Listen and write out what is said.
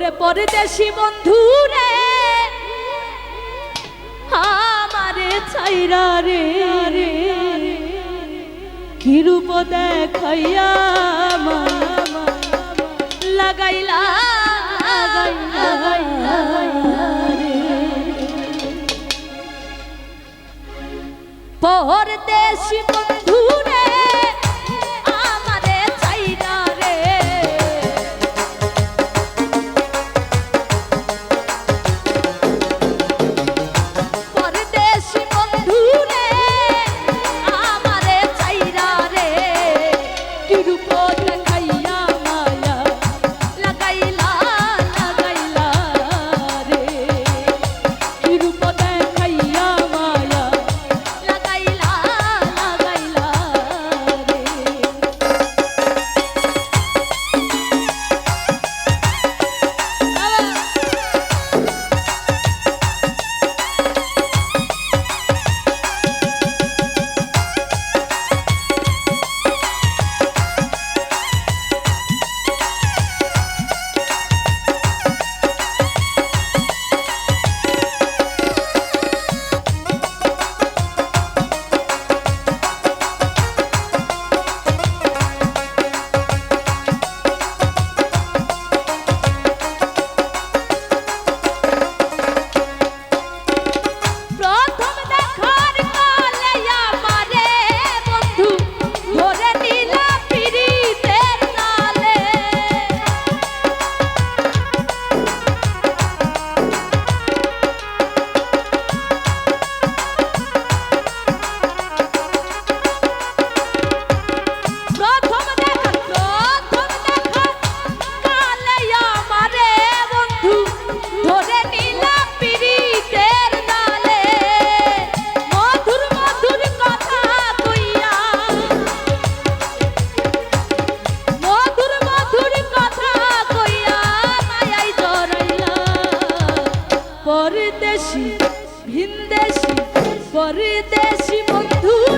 ওরে পরদেশি বন্ধু রে আমারে ছাইরা রে। রে কি রূপ দেখাইয়া লাগাইলা পরদেশি বন্ধু পরদেশি ভিনদেশি পরদেশি বন্ধু।